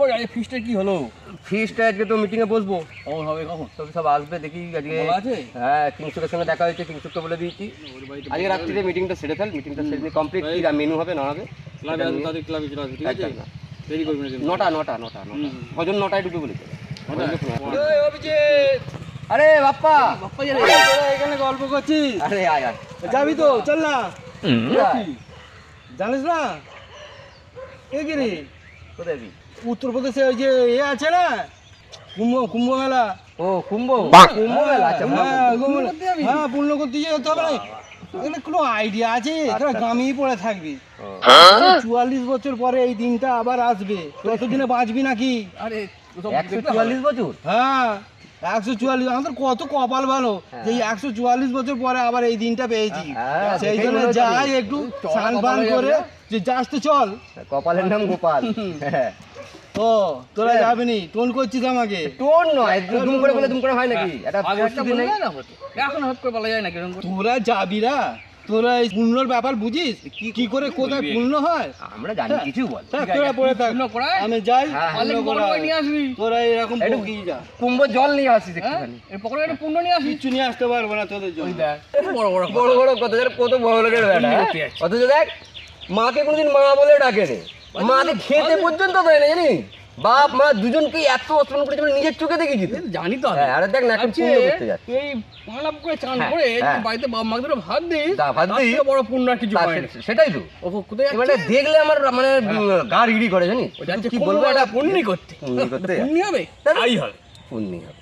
কই আরে ফিস্টটা কি হলো? ফিসটা আজকে তো মিটিংয়ে বসবো। কখন হবে কখন? তবে সব আসবে দেখি আজকে আছে? হ্যাঁ কিংসুকের সঙ্গে দেখা হয়েছে কিংসুককে বলে দিয়েছি। আজকে রাত্রিতে মিটিংটা সেরে ফেল মিটিংটা সেরে দিয়ে কমপ্লিট কি মেনু হবে না হবে ক্লাবে আসবে তাদের ক্লাবে চলে আসবে ঠিক আছে? না। দেরি করবি না নটা নটা নটা নটা। ভজন নটায় ঢুকে বলেছে। অভিজিৎ! আরে বাপ্পা! বাপ্পা এখানে গল্প করছিস? আরে আয় আয়। যাবি তো চল না। জানিস না? এ কি রে কোথায় যাবি? উত্তরপ্রদেশে ওই যে এ আছে না? কুম্ভ কুম্ভ মেলা। ও কুম্ভ? কুম্ভ মেলা আচ্ছা হ্যাঁ কুম্ভ। মেলা। হ্যাঁ পূর্ণ করতে যেতে হবে না। এখানে কোনো আইডিয়া আছে? এখানে গ্রামেই পড়ে থাকবি। চুয়াল্লিশ বছর পরে এই দিনটা আবার আসবে। ততদিনে বাঁচবি নাকি? আরে একশো চুয়াল্লিশ বছর? হ্যাঁ একশো চুয়াল্লিশ। আমাদের কত কপাল ভালো। যে এই একশো চুয়াল্লিশ বছর পরে আবার এই দিনটা পেয়েছি। হ্যাঁ, সেই জন্য যাই একটু স্নান পান করে। যে যাস তো চল। কপালের নাম গোপাল। হ্যাঁ ও তোরা যাবি নি? টোন করছিস আমাকে। তোর নয় দুম করে বলে দুম করে হয় নাকি? এটা আগে একটা বলে না এখন হট করে বলা যায় না কীরকম করে তোরা যাবি না তোরা এই পূর্ণর ব্যাপার বুঝিস? কি করে কোথায় পূর্ণ হয়? আমরা জানি কিছু বল। তোরা পড়ে থাক। আমি যাই হ্যাঁ, তোরা এরকম কুম্ভ জল নিয়ে আসিস হ্যাঁ? একটুখানি। এই পকড়ে একটা পূর্ণ নিয়ে আসবি কিচ্ছু নিয়ে আসতে পারব না তোদের জন্য। বড় বড় বড় বড় কত কত বড় লোকের হ্যাঁ? অথচ দেখ মাকে কোনোদিন মা বলে ডাকে রে। মাকে খেতে পর্যন্ত দেয় না জানি বাপ মা দুজনকে এত অস্ত্র করেছে মানে নিজের চোখে দেখেছি জানি তো হ্যাঁ আরে দেখ না এখন পূর্ণ করতে যাচ্ছে। এই পানাপ করে চান হ্যাঁ, করে হ্যাঁ। বাড়িতে বাবা মাকে দুটো ভাত দিস দা, ভাত দিই। বড় পুণ্য কিছু না। সেটাই তো। ও কোথায় যাচ্ছে? দেখলে আমার মানে উম, গা রিড়ি করে জানি ও যাচ্ছে কি বলব এটা পুণ্যি করতে। পুণ্যি করতে পুণ্যি হবে? তাই হবে। পুণ্যি হবে।